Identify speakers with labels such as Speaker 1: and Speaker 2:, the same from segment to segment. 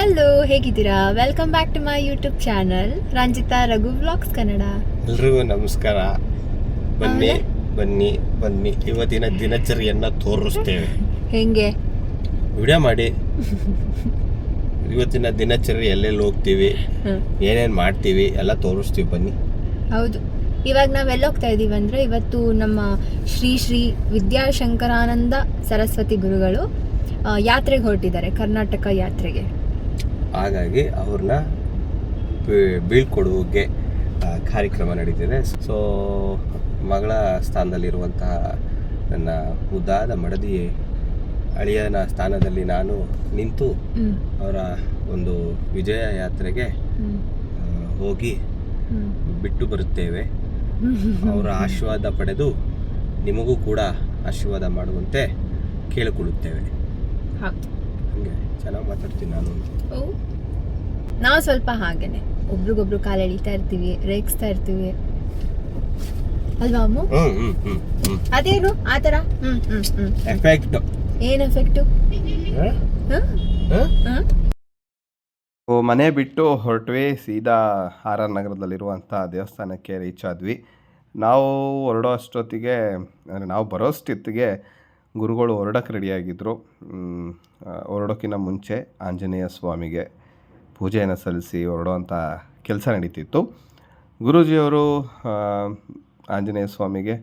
Speaker 1: Hello ಹೇಗಿದ್ದೀರಾ welcome back to my YouTube channel Ranjitha Raghu vlogs Kannada
Speaker 2: ಎಲ್ರಿಗೂ ನಮಸ್ಕಾರ. ಬನ್ನಿ? ಬನ್ನಿ ಬನ್ನಿ. ಇವತ್ತಿನ ದಿನಚರಿಯನ್ನ ತೋರಿಸ್ತೇವೆ.
Speaker 1: ಹೆಂಗೆ?
Speaker 2: ವಿಡಿಯೋ ಮಾಡಿ. ಇವತ್ತಿನ ದಿನಚರಿ ಎಲ್ಲೆಲ್ಲಿ ಹೋಗ್ತೀವಿ
Speaker 1: ಏನೇನು
Speaker 2: ಏನೇನ್ ಮಾಡ್ತೀವಿ ಎಲ್ಲ ತೋರಿಸ್ತೀವಿ ಬನ್ನಿ.
Speaker 1: ಹೌದು. ಇವಾಗ ನಾವು ಎಲ್ಲಿ ಹೋಗ್ತಾ ಇದೀವಿ ಅಂದ್ರೆ ಇವತ್ತು ನಮ್ಮ ಶ್ರೀ ಶ್ರೀ ವಿದ್ಯಾಶಂಕರಾನಂದ ಸರಸ್ವತಿ ಗುರುಗಳು ಯಾತ್ರೆಗೆ ಹೊರಟಿದ್ದಾರೆ ಕರ್ನಾಟಕ ಯಾತ್ರೆಗೆ.
Speaker 2: ಹಾಗಾಗಿ ಅವ್ರನ್ನ ಬೀಳ್ಕೊಡುವಿಕೆ ಕಾರ್ಯಕ್ರಮ ನಡೀತಿದೆ. ಸೊ ಮಗಳ ಸ್ಥಾನದಲ್ಲಿರುವಂತಹ ನನ್ನ ಮುದ್ದಾದ ಮಡದಿ ಅಳಿಯನ ಸ್ಥಾನದಲ್ಲಿ ನಾನು ನಿಂತು ಅವರ ಒಂದು ವಿಜಯ ಯಾತ್ರೆಗೆ ಹೋಗಿ ಬಿಟ್ಟು ಬರುತ್ತೇವೆ. ಅವರ ಆಶೀರ್ವಾದ ಪಡೆದು ನಿಮಗೂ ಕೂಡ ಆಶೀರ್ವಾದ ಮಾಡುವಂತೆ ಕೇಳಿಕೊಳ್ಳುತ್ತೇವೆ. ಹಂಗೆ ಚೆನ್ನಾಗಿ ಮಾತಾಡ್ತೀನಿ ನಾನು.
Speaker 1: ನಾವು ಸ್ವಲ್ಪ ಹಾಗೇನೆ. ಒಬ್ರಿಗೊಬ್ರು ಕಾಲು ಎಳಿತಾ ಇರ್ತೀವಿ ರೇಗಿಸ್ತಾ ಇರ್ತೀವಿ. ಅಲ್ವಾ ಅಮ್ಮು? ಅದೇನು? ಆ ಥರ? ಹ್ಞೂ ಹ್ಞೂ ಹ್ಞೂ
Speaker 2: ಎಫೆಕ್ಟ್
Speaker 1: ಏನು ಎಫೆಕ್ಟು
Speaker 2: ಮನೆ ಬಿಟ್ಟು ಹೊರಟ್ವಿ. ಸೀದಾ ಆರ್ ಆರ್ ನಗರದಲ್ಲಿರುವಂಥ ದೇವಸ್ಥಾನಕ್ಕೆ ರೀಚ್ ಆದ್ವಿ. ನಾವು ಹೊರಡೋ ಅಷ್ಟೊತ್ತಿಗೆ ಅಂದರೆ ನಾವು ಬರೋಷ್ಟೊತ್ತಿಗೆ ಗುರುಗಳು ಹೊರಡಕ್ಕೆ ರೆಡಿಯಾಗಿದ್ದರು ಹೊರಡೋಕ್ಕಿಂತ ಮುಂಚೆ ಆಂಜನೇಯ ಸ್ವಾಮಿಗೆ ಪೂಜೆಯನ್ನು ಸಲ್ಲಿಸಿ ಹೊರಡುವಂಥ ಕೆಲಸ ನಡೀತಿತ್ತು. ಗುರೂಜಿಯವರು ಆಂಜನೇಯ ಸ್ವಾಮಿಗೆ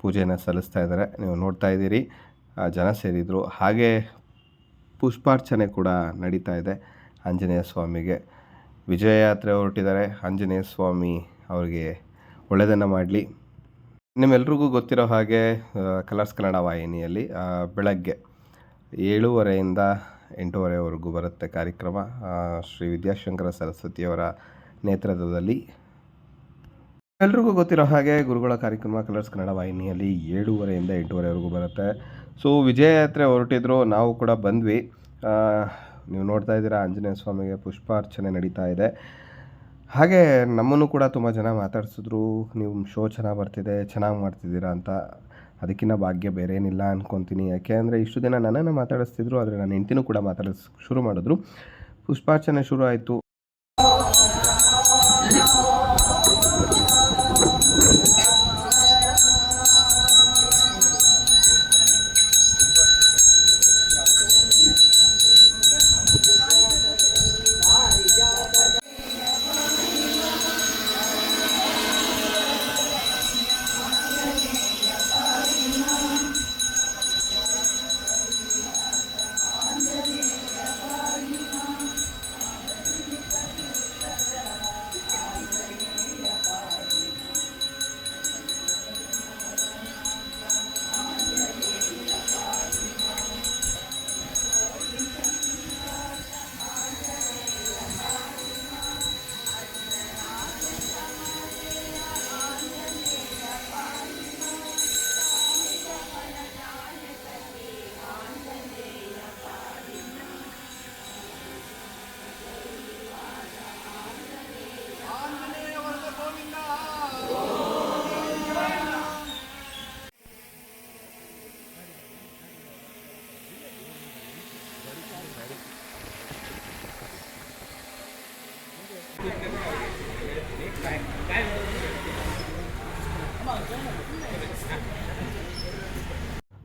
Speaker 2: ಪೂಜೆಯನ್ನು ಸಲ್ಲಿಸ್ತಾ ಇದ್ದಾರೆ. ನೀವು ನೋಡ್ತಾ ಇದ್ದೀರಿ ಜನ ಸೇರಿದರು. ಹಾಗೆ ಪುಷ್ಪಾರ್ಚನೆ ಕೂಡ ನಡೀತಾ ಇದೆ ಆಂಜನೇಯ ಸ್ವಾಮಿಗೆ. ವಿಜಯ ಯಾತ್ರೆ ಹೊರಟಿದ್ದಾರೆ. ಆಂಜನೇಯ ಸ್ವಾಮಿ ಅವರಿಗೆ ಒಳ್ಳೆಯದನ್ನು ಮಾಡಲಿ. ನಿಮ್ಮೆಲ್ರಿಗೂ ಗೊತ್ತಿರೋ ಹಾಗೆ ಕಲರ್ಸ್ ಕನ್ನಡ ವಾಹಿನಿಯಲ್ಲಿ ಬೆಳಗ್ಗೆ ಏಳುವರೆಯಿಂದ ಎಂಟೂವರೆವರೆಗೂ ಬರುತ್ತೆ ಕಾರ್ಯಕ್ರಮ. ಶ್ರೀ ವಿದ್ಯಾಶಂಕರ ಸರಸ್ವತಿಯವರ ನೇತೃತ್ವದಲ್ಲಿ. ಎಲ್ರಿಗೂ ಗೊತ್ತಿರೋ ಹಾಗೆ, ಗುರುಗಳ ಕಾರ್ಯಕ್ರಮ, ಕಲರ್ಸ್ ಕನ್ನಡ ವಾಹಿನಿಯಲ್ಲಿ ಏಳೂವರೆಯಿಂದ ಎಂಟೂವರೆವರೆಗೂ ಬರುತ್ತೆ. ಸೊ ವಿಜಯ ಯಾತ್ರೆ ಹೊರಟಿದ್ರು, ನಾವು ಕೂಡ ಬಂದ್ವಿ. ನೀವು ನೋಡ್ತಾ ಇದ್ದೀರಾ, ಆಂಜನೇಯ ಸ್ವಾಮಿಗೆ ಪುಷ್ಪಾರ್ಚನೆ ನಡೀತಾ ಇದೆ. ಹಾಗೆ ನಮ್ಮನ್ನು ಕೂಡ ತುಂಬ ಜನ ಮಾತಾಡ್ಸಿದ್ರು, ನೀವು ಶೋ ಚೆನ್ನಾಗಿ ಬರ್ತಿದೆ, ಚೆನ್ನಾಗಿ ಮಾಡ್ತಿದ್ದೀರಾ ಅಂತ. ಅದಕ್ಕಿಂತ ಭಾಗ್ಯ ಬೇರೆ ಏನಿಲ್ಲ ಅಂದ್ಕೊತೀನಿ ಯಾಕೆ ಅಂದರೆ ಇಷ್ಟು ದಿನ ನನ್ನನ್ನು ಮಾತಾಡಿಸ್ತಿದ್ರು, ಆದರೆ ನನ್ನ ಹೆಂಡ್ತಿನೂ ಕೂಡ ಮಾತಾಡಿಸ್ ಶುರು ಮಾಡಿದ್ರು. ಪುಷ್ಪಾರ್ಚನೆ ಶುರು ಆಯಿತು.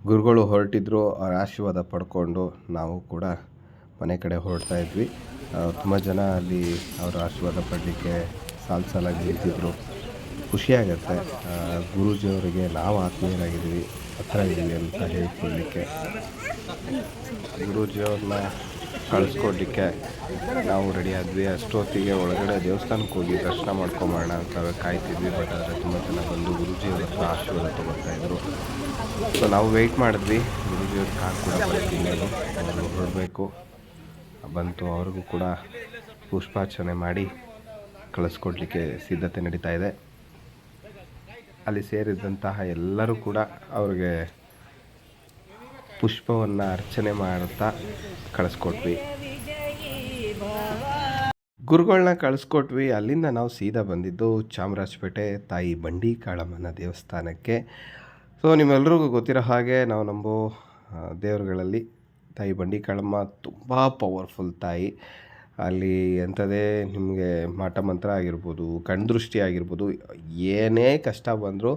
Speaker 2: ಗುರುಗಳು ಹೊರಟಿದ್ರು ಅವ್ರ ಆಶೀರ್ವಾದ ಪಡ್ಕೊಂಡು ನಾವು ಕೂಡ ಮನೆ ಕಡೆ ಹೊರಡ್ತಾ ಇದ್ವಿ. ತುಂಬ ಜನ ಅಲ್ಲಿ ಅವರ ಆಶೀರ್ವಾದ ಪಡಲಿಕ್ಕೆ ಸಾಲು ಸಾಲಾಗಿ ನಿಂತಿದ್ರು. ಖುಷಿಯಾಗತ್ತೆ. ಗುರುಜಿಯವರಿಗೆ ನಾವು ಆತ್ಮೀಯರಾಗಿದ್ದೀವಿ, ಹತ್ರ ಇದ್ದೀವಿ ಅಂತ ಹೇಳ್ಕೊಳ್ಳಿಕ್ಕೆ. ಗುರೂಜಿಯವ್ರನ್ನ ಕಳಿಸ್ಕೊಡ್ಲಿಕ್ಕೆ ನಾವು ರೆಡಿ ಆದ್ವಿ. ಅಷ್ಟೊತ್ತಿಗೆ ಒಳಗಡೆ ದೇವಸ್ಥಾನಕ್ಕೆ ಹೋಗಿ ದರ್ಶನ ಮಾಡ್ಕೊಂಬೋಣ ಅಂತ ಕಾಯ್ತಿದ್ವಿ. ಬಟ್ ಆದರೆ ತುಂಬ ಜನ ಬಂದು ಗುರೂಜಿಯವ್ರ ಹತ್ರ ಆಶೀರ್ವಾದ ತೊಗೊಳ್ತಾ ಇದ್ರು. ಸೊ ನಾವು ವೆಯ್ಟ್ ಮಾಡಿದ್ವಿ. ಗುರುಜಿಯವ್ರ ಕಾರ್ ಕೂಡ ಬರ್ತೀನಿ ಅವರು ಹೊರಡಬೇಕು. ಬಂತು. ಅವ್ರಿಗೂ ಕೂಡ ಪುಷ್ಪಾರ್ಚನೆ ಮಾಡಿ ಕಳಿಸ್ಕೊಡ್ಲಿಕ್ಕೆ ಸಿದ್ಧತೆ ನಡೀತಾ ಇದೆ. ಅಲ್ಲಿ ಸೇರಿದಂತಹ ಎಲ್ಲರೂ ಕೂಡ ಅವ್ರಿಗೆ ಪುಷ್ಪವನ್ನು ಅರ್ಚನೆ ಮಾಡುತ್ತಾ ಕಳಿಸ್ಕೊಟ್ವಿ. ಗುರುಗಳನ್ನ ಕಳಿಸ್ಕೊಟ್ವಿ. ಅಲ್ಲಿಂದ ನಾವು ಸೀದಾ ಬಂದಿದ್ದು ಚಾಮರಾಜಪೇಟೆ, ತಾಯಿ ಬಂಡಿ ಕಾಳಮ್ಮನ ದೇವಸ್ಥಾನಕ್ಕೆ. ಸೊ ನಿಮ್ಮೆಲ್ಲರಿಗೂ ಗೊತ್ತಿರೋ ಹಾಗೆ ನಾವು ನಂಬೋ ದೇವರುಗಳಲ್ಲಿ ತಾಯಿ ಬಂಡಿ ಕಾಳಮ್ಮ ತುಂಬ ಪವರ್ಫುಲ್ ತಾಯಿ. ಅಲ್ಲಿ ಎಂಥದೇ ನಿಮಗೆ ಮಾಟ ಮಂತ್ರ ಆಗಿರ್ಬೋದು, ಕಣ್ದೃಷ್ಟಿ ಆಗಿರ್ಬೋದು, ಏನೇ ಕಷ್ಟ ಬಂದರೂ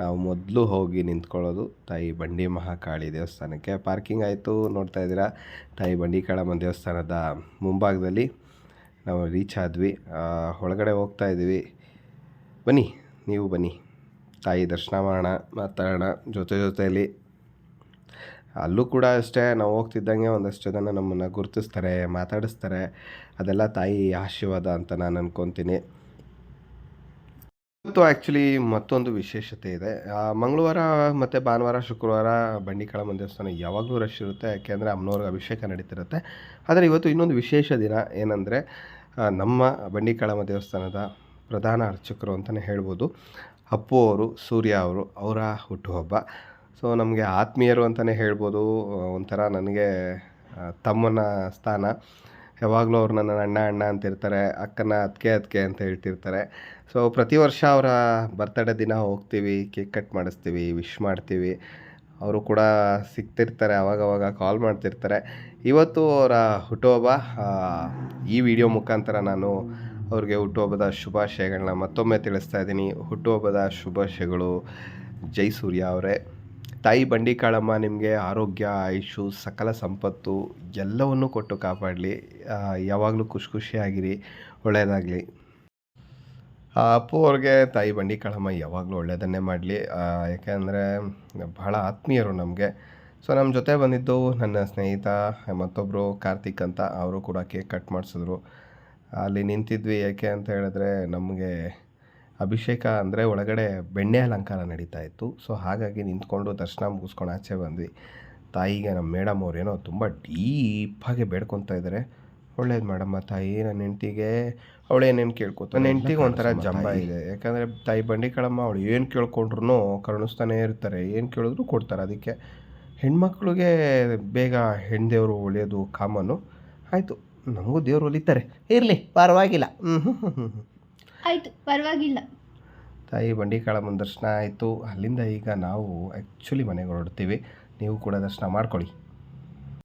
Speaker 2: ನಾವು ಮೊದಲು ಹೋಗಿ ನಿಂತ್ಕೊಳ್ಳೋದು ತಾಯಿ ಬಂಡಿ ಮಹಾಕಾಳಿ ದೇವಸ್ಥಾನಕ್ಕೆ. ಪಾರ್ಕಿಂಗ್ ಆಯಿತು, ನೋಡ್ತಾ ಇದ್ದೀರಾ? ತಾಯಿ ಬಂಡಿ ಕಾಳಮ್ಮ ದೇವಸ್ಥಾನದ ಮುಂಭಾಗದಲ್ಲಿ ನಾವು ರೀಚ್ ಆದ್ವಿ. ಒಳಗಡೆ ಹೋಗ್ತಾ ಇದ್ದೀವಿ. ಬನ್ನಿ, ನೀವು ಬನ್ನಿ. ತಾಯಿ ದರ್ಶನ ಮಾಡೋಣ, ಮಾತಾಡೋಣ, ಜೊತೆ ಜೊತೆಯಲ್ಲಿ ಅಲ್ಲೂ ಕೂಡ ಅಷ್ಟೇ, ನಾವು ಹೋಗ್ತಿದ್ದಂಗೆ ಒಂದಷ್ಟು ಜನ ನಮ್ಮನ್ನು ಗುರುತಿಸ್ತಾರೆ, ಮಾತಾಡಿಸ್ತಾರೆ. ಅದೆಲ್ಲ ತಾಯಿ ಆಶೀರ್ವಾದ ಅಂತ ನಾನು ಅನ್ಕೊತೀನಿ. ಇವತ್ತು ಆ್ಯಕ್ಚುಲಿ ಮತ್ತೊಂದು ವಿಶೇಷತೆ ಇದೆ. ಮಂಗಳವಾರ ಮತ್ತು ಭಾನುವಾರ, ಶುಕ್ರವಾರ ಬಂಡಿಕಾಳಮ್ಮ ದೇವಸ್ಥಾನ ಯಾವಾಗಲೂ ರಶ್ ಇರುತ್ತೆ. ಯಾಕೆಂದರೆ ಅಮ್ಮನವ್ರಿಗೆ ಅಭಿಷೇಕ ನಡೀತಿರುತ್ತೆ. ಆದರೆ ಇವತ್ತು ಇನ್ನೊಂದು ವಿಶೇಷ ದಿನ ಏನಂದರೆ ನಮ್ಮ ಬಂಡಿಕಾಳಮ್ಮ ದೇವಸ್ಥಾನದ ಪ್ರಧಾನ ಅರ್ಚಕರು ಅಂತಲೇ ಹೇಳ್ಬೋದು. ಅಪ್ಪು ಅವರು, ಸೂರ್ಯ ಅವರು, ಅವರ ಹುಟ್ಟುಹಬ್ಬ. ಸೊ ನಮಗೆ ಆತ್ಮೀಯರು ಅಂತಲೇ ಹೇಳ್ಬೋದು. ಒಂಥರ ನನಗೆ ತಮ್ಮನ ಸ್ಥಾನ. ಯಾವಾಗಲೂ ಅವ್ರು ನನ್ನ ಅಣ್ಣ ಅಣ್ಣ ಅಂತಿರ್ತಾರೆ, ಅಕ್ಕನ ಅದಕ್ಕೆ ಅದಕ್ಕೆ ಅಂತ ಹೇಳ್ತಿರ್ತಾರೆ. ಸೊ ಪ್ರತಿ ವರ್ಷ ಅವರ ಬರ್ತಡೇ ದಿನ ಹೋಗ್ತೀವಿ ಕೇಕ್ ಕಟ್ ಮಾಡಿಸ್ತೀವಿ ವಿಶ್ ಮಾಡ್ತೀವಿ. ಅವರು ಕೂಡ ಸಿಗ್ತಿರ್ತಾರೆ, ಅವಾಗವಾಗ ಕಾಲ್ ಮಾಡ್ತಿರ್ತಾರೆ. ಇವತ್ತು ಅವರ ಹುಟ್ಟುಹಬ್ಬ ಈ ವಿಡಿಯೋ ಮುಖಾಂತರ ನಾನು ಅವ್ರಿಗೆ ಹುಟ್ಟುಹಬ್ಬದ ಶುಭಾಶಯಗಳನ್ನ ಮತ್ತೊಮ್ಮೆ ತಿಳಿಸ್ತಾ ಇದ್ದೀನಿ. ಹುಟ್ಟುಹಬ್ಬದ ಶುಭಾಶಯಗಳು ಜೈ ಸೂರ್ಯ ಅವರೇ. ತಾಯಿ ಬಂಡಿ ಕಾಳಮ್ಮ ನಿಮಗೆ ಆರೋಗ್ಯ, ಆಯುಷು, ಸಕಲ ಸಂಪತ್ತು ಎಲ್ಲವನ್ನು ಕೊಟ್ಟು ಕಾಪಾಡಲಿ. ಯಾವಾಗಲೂ ಖುಷಿ ಖುಷಿಯಾಗಿರಿ. ಒಳ್ಳೆಯದಾಗಲಿ ಅಪ್ಪು ಅವ್ರಿಗೆ ತಾಯಿ ಬಂಡಿ ಕಾಳಮ್ಮ ಯಾವಾಗಲೂ ಒಳ್ಳೆಯದನ್ನೇ ಮಾಡಲಿ. ಯಾಕೆಂದರೆ ಬಹಳ ಆತ್ಮೀಯರು ನಮಗೆ. ಸೊ ನಮ್ಮ ಜೊತೆ ಬಂದಿದ್ದು ನನ್ನ ಸ್ನೇಹಿತ ಮತ್ತೊಬ್ಬರು ಕಾರ್ತಿಕ್ ಅಂತ ಅವರು ಕೂಡ ಕೇಕ್ ಕಟ್ ಮಾಡಿಸಿದ್ರು. ಅಲ್ಲಿ ನಿಂತಿದ್ವಿ ಯಾಕೆ ಅಂತ ಹೇಳಿದ್ರೆ ನಮಗೆ ಅಭಿಷೇಕ ಅಂದರೆ ಒಳಗಡೆ ಬೆಣ್ಣೆ ಅಲಂಕಾರ ನಡೀತಾ ಇತ್ತು. ಸೊ ಹಾಗಾಗಿ ನಿಂತ್ಕೊಂಡು ದರ್ಶನ ಮುಗಿಸ್ಕೊಂಡು ಆಚೆ ಬಂದ್ವಿ. ತಾಯಿಗೆ ನಮ್ಮ ಮೇಡಮ್ ಅವ್ರೇನೋ ತುಂಬ ಡೀಪಾಗಿ ಬೇಡ್ಕೊತಾ ಇದ್ದಾರೆ ಒಳ್ಳೇದು ಮೇಡಮ್ಮ ತಾಯಿ ನನ್ನ ಹೆಂಡ್ತಿಗೆ ಅವಳೇನೇನು ಕೇಳ್ಕೊತ ನನ್ನ ಹೆಂಡ್ತಿಗೆ ಒಂಥರ ಜಂಬ ಇದೆ. ಯಾಕಂದರೆ ತಾಯಿ ಬಂಡಿ ಕಳಮ್ಮ ಅವಳು ಏನು ಕೇಳ್ಕೊಂಡ್ರು ಕರುಣಿಸ್ತಾನೆ ಇರ್ತಾರೆ. ಏನು ಕೇಳಿದ್ರು ಕೊಡ್ತಾರೆ ಅದಕ್ಕೆ. ಹೆಣ್ಮಕ್ಳಿಗೆ ಬೇಗ ಹೆಣ್ದೇವರು ಒಳ್ಳೆಯದು ಕಾಮನು ಆಯಿತು ನಮಗೂ ದೇವರು ಒಲಿತಾರೆ. ಇರಲಿ ಪರವಾಗಿಲ್ಲ. ಹ್ಞೂ ಹ್ಞೂ ಹ್ಞೂ ಹ್ಞೂ
Speaker 1: ಆಯ್ತು, ಪರವಾಗಿಲ್ಲ.
Speaker 2: ತಾಯಿ ಬಂಡಿ ಕಾಳಮ್ಮನ ದರ್ಶನ ಆಯಿತು. ಅಲ್ಲಿಂದ ಈಗ ನಾವು ಆ್ಯಕ್ಚುಲಿ ಮನೆಗೆ ಹೊರಡ್ತೀವಿ. ನೀವು ಕೂಡ ದರ್ಶನ ಮಾಡ್ಕೊಳ್ಳಿ.